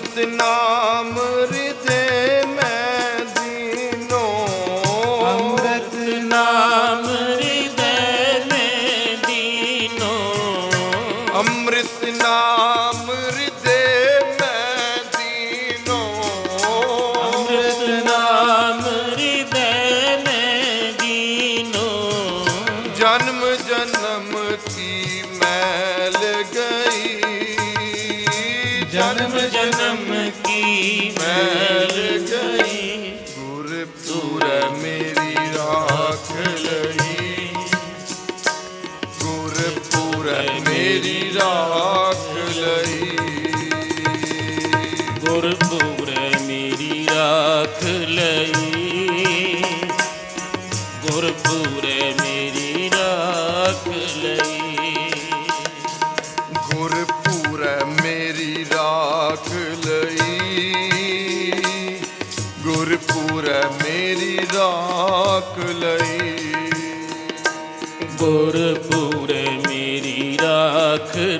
ਨਿਤ ਨਾਮ ਰੇ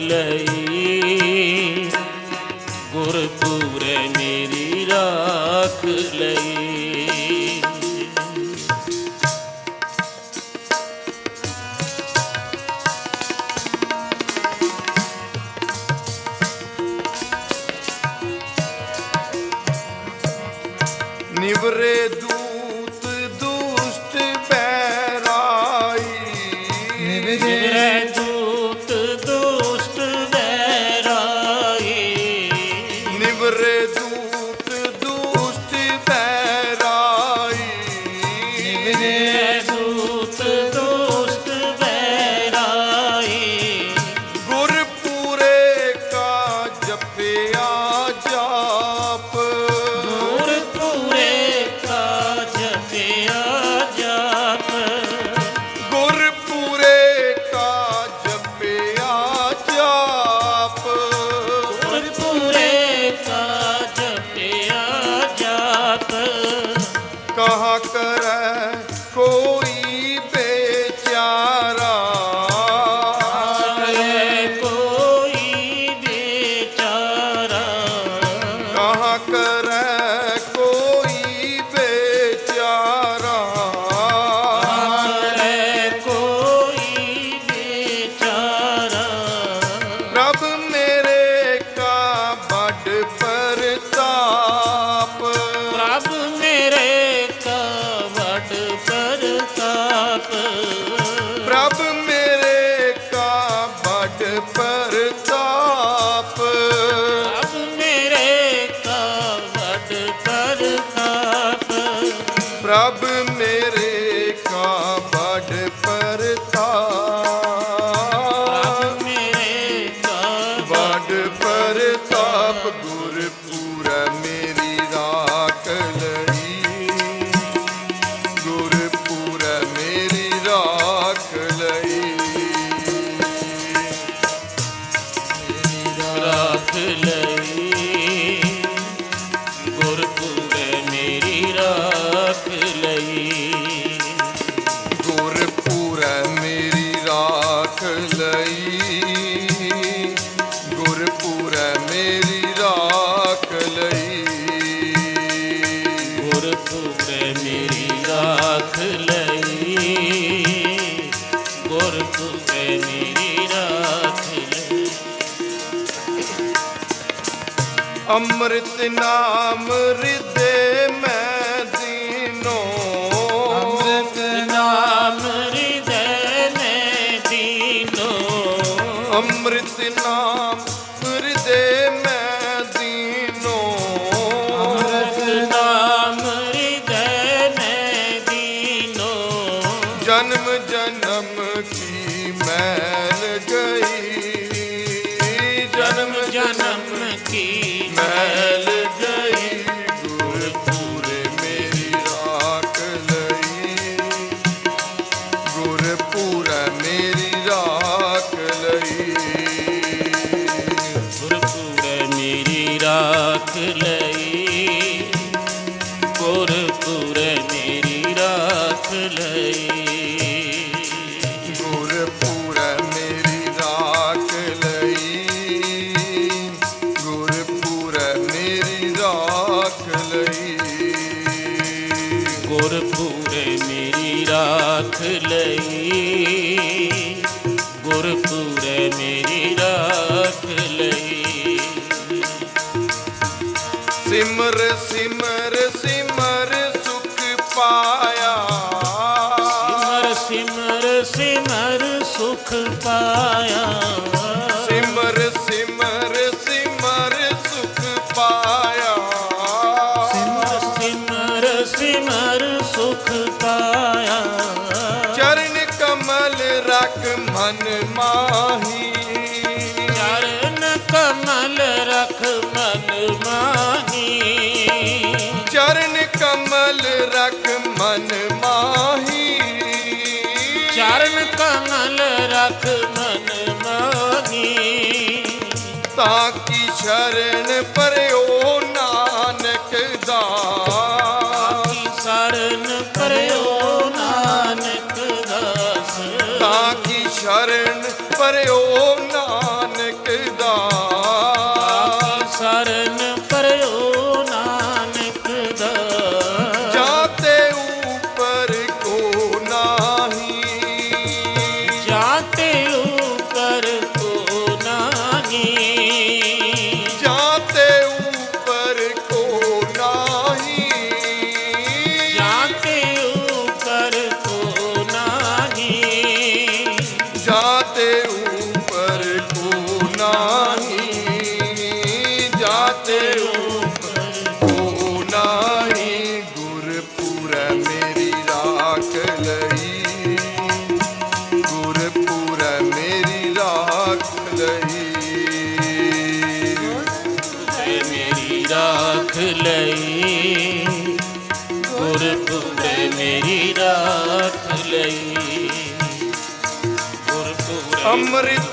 ਲਈ। ਗੁਰਪੂਰੇ ਮੇਰੀ ਰਾਖ ਲਈ। ਅੰਮ੍ਰਿਤ ਨਾਮ ਰਿਦੇ ਮੈਂ ਦੀਨੋ। ਅੰਮ੍ਰਿਤ ਨਾਮ ਰਿਦੇ ਨੇ ਦੀਨੋ। ਅੰਮ੍ਰਿਤ ਨਾਮ ਰਿਦੇ ਮੈਂ ਦੀਨੋ। ਅੰਮ੍ਰਿਤ ਨਾਮ ਰਿਦੇ ਮੈਂ ਦੀਨੋ। ਜਨਮ ਜਨਮ ਕੀ ਮੈਲ ਗਈ। ਜਨਮ ਜਨਮ ਕੀ الوالدين ਰਾਖ ਲਈ ਗੁਰਪੂਰੇ ਮੇਰੀ ਰਾਖ ਲਈ। ਗੁਰਪੂਰੇ ਮੇਰੀ ਰਾਖ ਲਈ। ਸਿਮਰ ਸਿਮਰ ਸਿਮਰ ਸੁਖ ਪਾਇਆ। ਸਿਮਰ ਸਿਮਰ ਸਿਮਰ ਸੁਖ ਪਾਇਆ। ਕਮਲ ਰਖ ਮਨ ਮਾਹੀ। ਚਰਨ ਕਮਲ ਰਖ よ。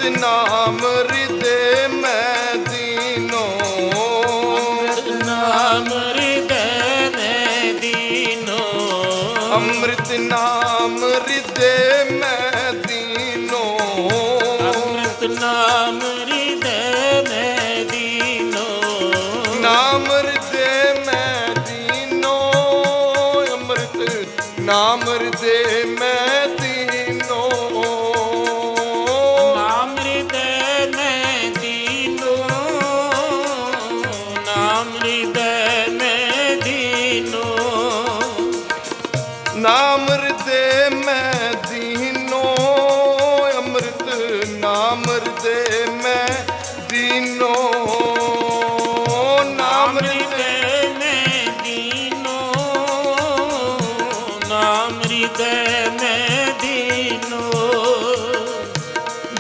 ਨਾਮ ਹਿਰਦੇ ਮੈਂ ਦੀਨੋ ਨਾਮ ਹਿਰਦੈ ਮੈਂ ਦੀਨੋ ਅੰਮ੍ਰਿਤ ਨਾਮ ਹਿਰਦੇ ਮੈਂ ਦੀਨੋ ਅੰਮ੍ਰਿਤ ਨਾਮ ਹਿਰਦੈ ਮੈਂ ਦੀਨੋ ਨਾਮ ਹਿਰਦੇ ਮੈਂ ਦੀਨੋ ਅੰਮ੍ਰਿਤ ਨਾਮ ਹਿਰਦੇ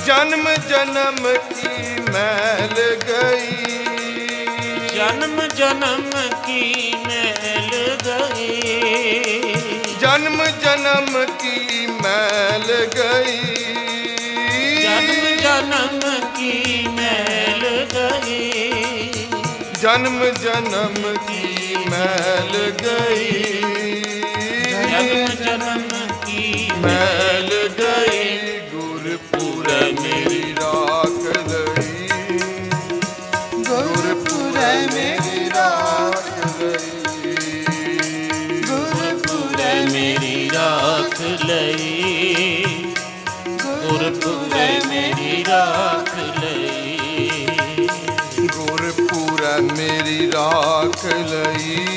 ਜਨਮ ਜਨਮ ਕੀ ਮੈਲ ਗਈ? ਜਨਮ ਜਨਮ ਕੀ ਮੈਲ ਗਈ? ਜਨਮ ਜਨਮ ਕੀ ਮੈਲ ਗਈ? ਜਨਮ ਜਨਮ ਕੀ ਮੈਲ ਗਈ? ਜਨਮ ਜਨਮ ਕੀ ਮੈਲ ਗਈ? ਜਨਮ ਜਨਮ ਕੀ ਮੈਲ ਗਈ? ਲਈ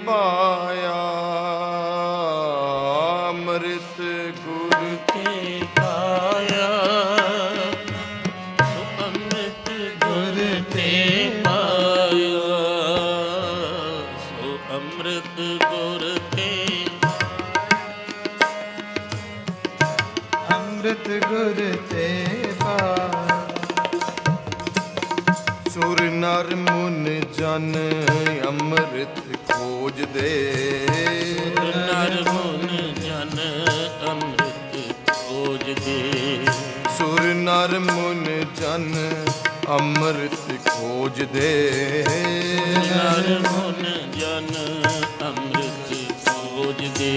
ਅੰਮ੍ਰਿਤ ਗੁਰ ਤੇ ਪਾਇਆ। ਸੋ ਅੰਮ੍ਰਿਤ ਗੁਰ ਤੇ ਅੰਮ੍ਰਿਤ ਗੁਰ ਤੇ ਪਾਇਆ। ਸੁਰ ਨਰ ਮੁਨ ਜਨ ਅੰਮ੍ਰਿਤ ਖੋਜਦੇ ਨਰ ਮੁਨ ਜਨ ਅੰਮ੍ਰਿਤ ਖੋਜਦੇ ਸੁਰ ਨਰ ਮੁਨ ਜਨ ਅੰਮ੍ਰਿਤ ਖੋਜਦੇ ਨਰ ਮੁਨ ਜਨ ਅੰਮ੍ਰਿਤ ਖੋਜਦੇ।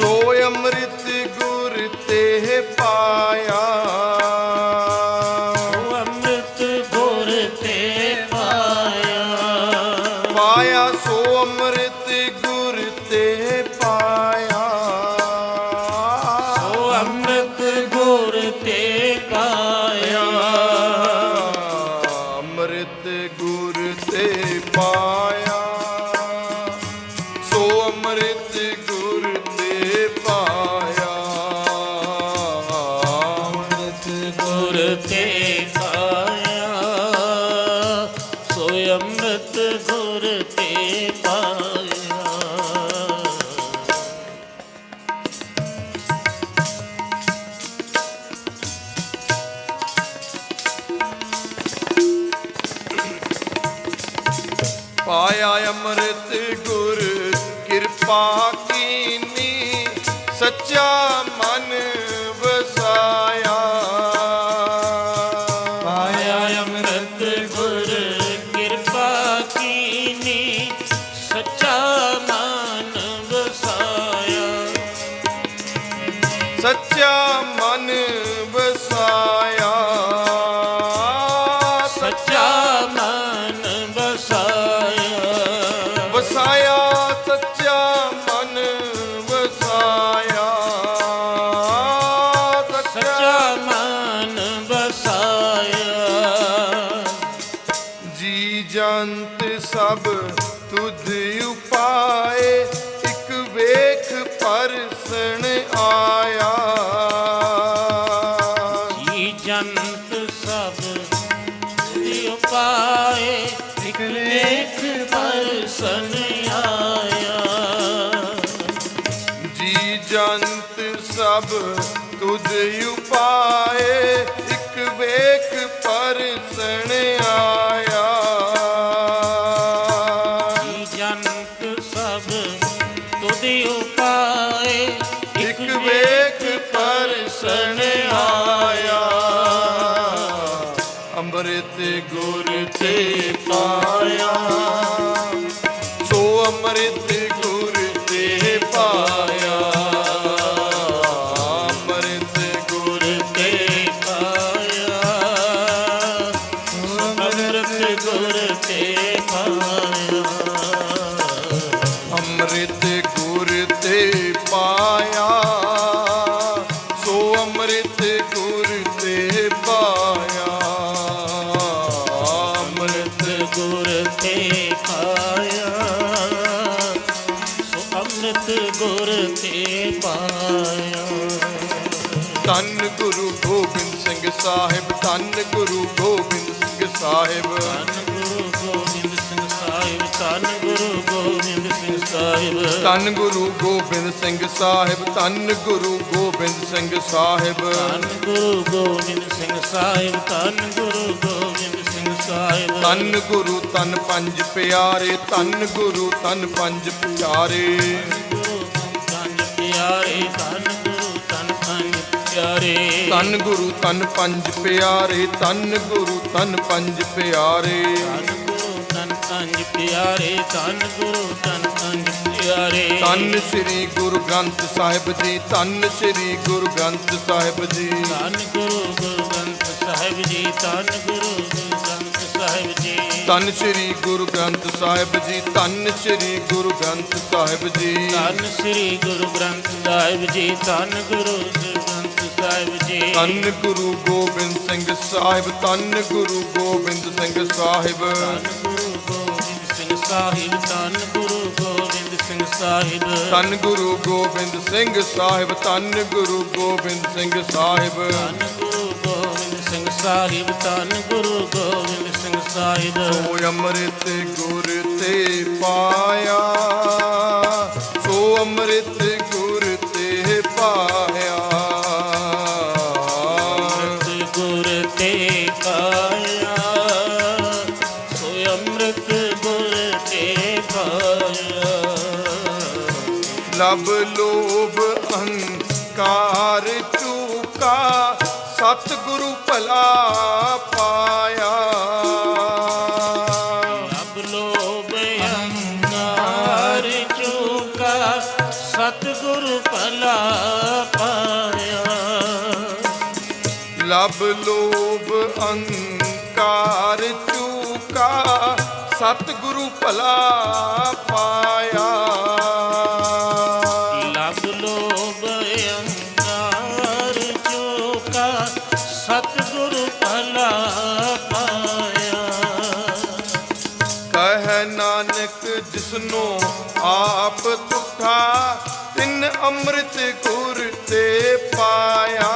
ਸੋ ਅੰਮ੍ਰਿਤ ਗੁਰ ਤੇ ਪਾਇਆ ਅੰਮ੍ਰਿਤ ਗੁਰ ਸੱਚਾ ਮਨ ਉਪਾਏ ਇੱਕ ਲੇਖ ਪਰਸਨ ਆਇਆ। ਜੀ ਜੰਤ ਸਭ ਤੁਧ ਉਪਾਏ ਧੰਨ ਗੁਰੂ ਗੋਬਿੰਦ ਸਿੰਘ ਸਾਹਿਬ ਧੰਨ ਗੁਰੂ ਗੋਬਿੰਦ ਸਿੰਘ ਸਾਹਿਬ ਧੰਨ ਗੁਰੂ ਗੋਬਿੰਦ ਸਿੰਘ ਸਾਹਿਬ ਧੰਨ ਗੁਰੂ ਗੋਬਿੰਦ ਸਿੰਘ ਸਾਹਿਬ ਧੰਨ ਗੁਰੂ ਗੋਬਿੰਦ ਸਿੰਘ ਸਾਹਿਬ ਧੰਨ ਗੁਰੂ ਤਨ ਪੰਜ ਪਿਆਰੇ ਧੰਨ ਗੁਰੂ ਤਨ ਪੰਜ ਪਿਆਰੇ ਪੰਜ ਪਿਆਰੇ ਧੰਨ ਗੁਰੂ ਤਨ ਪੰਜ ਪਿਆਰੇ ਧੰਨ ਗੁਰੂ ਤਨ ਪੰਜ ਪਿਆਰੇ ਧੰਨ ਗੁਰੂ ਤਨ ਪੰਜ ਪਿਆਰੇ ਧੰਨ ਪੰਜ ਪਿਆਰੇ ਧੰਨ ਗੁਰੂ ਤਨ ਪੰਜ ਪਿਆਰੇ। ਧੰਨ ਸ੍ਰੀ ਗੁਰੂ ਗ੍ਰੰਥ ਸਾਹਿਬ ਜੀ ਧੰਨ ਸ੍ਰੀ ਗੁਰੂ ਗ੍ਰੰਥ ਸਾਹਿਬ ਜੀ। ਧੰਨ ਗੁਰੂ ਗੁਰੂ ਗ੍ਰੰਥ ਸਾਹਿਬ ਜੀ ਧੰਨ ਗੁਰੂ ਗੁਰੂ ਗ੍ਰੰਥ ਸਾਹਿਬ ਜੀ। ਧੰਨ ਸ੍ਰੀ ਗੁਰੂ ਗ੍ਰੰਥ ਸਾਹਿਬ ਜੀ ਧੰਨ ਸ੍ਰੀ ਗੁਰੂ ਗ੍ਰੰਥ ਸਾਹਿਬ ਜੀ। ਧੰਨ ਸ੍ਰੀ ਗੁਰੂ ਗ੍ਰੰਥ ਸਾਹਿਬ ਜੀ ਧੰਨ ਗੁਰੂ ਗੁਰੂ ਗ੍ਰੰਥ ਸਾਹਿਬ ਜੀ। ਧੰਨ ਗੁਰੂ ਗੋਬਿੰਦ ਸਿੰਘ ਸਾਹਿਬ ਧੰਨ ਗੁਰੂ ਗੋਬਿੰਦ ਸਿੰਘ ਸਾਹਿਬ। ਧੰਨ ਗੁਰੂ ਸਾਹਿਬ ਧੰਨ ਗੁਰੂ ਗੋਬਿੰਦ ਸਿੰਘ ਸਾਹਿਬ। ਧੰਨ ਗੁਰੂ ਗੋਬਿੰਦ ਸਿੰਘ ਸਾਹਿਬ ਧੰਨ ਗੁਰੂ ਗੋਬਿੰਦ ਸਿੰਘ ਸਾਹਿਬ। ਧੰਨ ਗੁਰੂ ਗੋਬਿੰਦ ਸਿੰਘ ਸਾਹਿਬ ਧੰਨ ਗੁਰੂ ਗੋਬਿੰਦ ਸਿੰਘ ਸਾਹਿਬ। ਸੋ ਅੰਮ੍ਰਿਤ ਗੁਰ ਲਬ ਲੋਭ ਅਹੰਕਾਰ ਚੂਕਾ ਸਤਿਗੁਰੂ ਭਲਾ ਪਾਇਆ। ਲਬ ਲੋਭ ਅਹੰਕਾਰ ਚੂਕਾ ਸਤਿਗੁਰ ਭਲਾ ਪਾਇਆ। ਕਹਿ ਨਾਨਕ ਜਿਸਨੂੰ ਆਪ ਤੁਠਾ ਤਿੰਨ ਅੰਮ੍ਰਿਤ ਗੁਰ ਤੇ ਪਾਇਆ।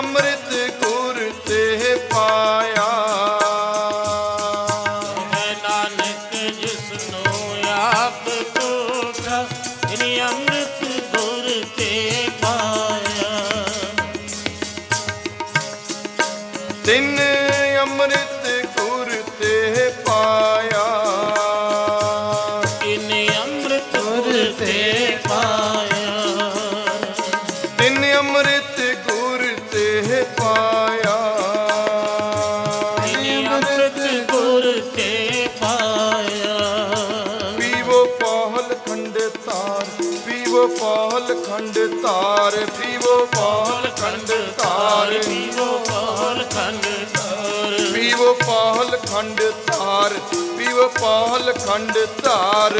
ਤਿੰਨ ਖੰਡ ਤਾਰ ਪੀਵੋ ਪਾਹਲ ਖੰਡ ਤਾਰ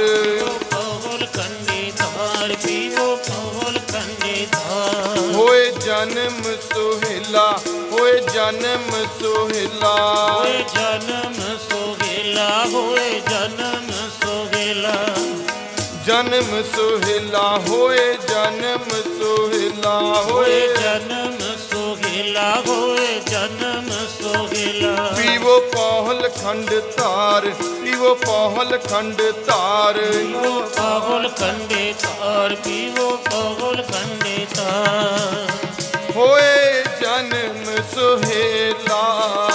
ਪਾਲ ਖੰਡੇ ਤਾਰ ਪੀਵੋ ਪਾਲ ਖੰਡੇ ਤਾਰ ਹੋਏ ਜਨਮ ਸੁਹਿਲਾ ਹੋਏ ਜਨਮ ਸੁਹਿਲਾ। ਹੋਏ ਜਨਮ ਸੋਹਿਲਾ ਹੋਏ ਜਨਮ ਸੋਹਿਲਾ। ਜਨਮ ਸੁਹਿਲਾ ਹੋਏ ਜਨਮ ਸੁਹਿਲਾ ਹੋਏ ਜਨਮ ਸੋਹਿਲਾ ਹੋਏ ਜਨਮ ਪੀਵੋ ਪਾਹਲ ਖੰਡ ਤਾਰ ਪੀਵੋ ਪਾਹਲ ਖੰਡ ਤਾਰ ਪੀਵੋ ਪਾਗਲ ਖੰਡੇ ਤਾਰ ਪੀਵੋ ਪਾਗਲ ਖੰਡੇ ਤਾਰ ਹੋਏ ਜਨਮ ਸੁਹੇਲਾ।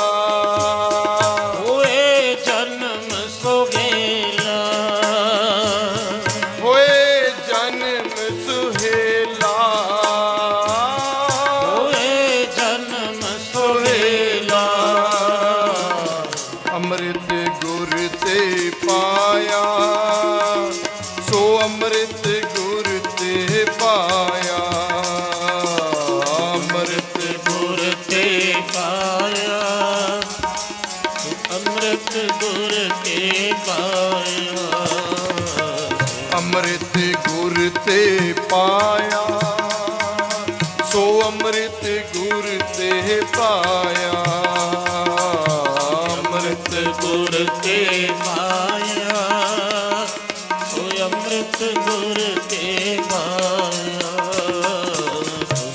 ਅੰਮ੍ਰਿਤ ਗੁਰ ਤੇ ਪਾਇਆ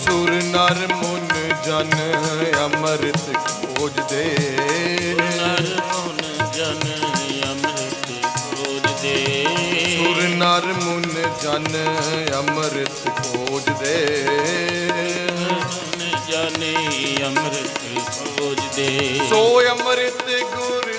ਸੁਰ ਨਰ ਮੁਨ ਜਨ ਅੰਮ੍ਰਿਤ ਖੋਜਦੇ। ਨਰ ਮੁਨ ਜਨ ਅੰਮ੍ਰਿਤ ਖੋਜਦੇ। ਸੁਰ ਨਰ ਮੁਨ ਜਨ ਅੰਮ੍ਰਿਤ ਖੋਜਦੇ। ਜਨ ਅੰਮ੍ਰਿਤ ਖੋਜਦੇ। ਸੋ ਅੰਮ੍ਰਿਤ ਗੁਰ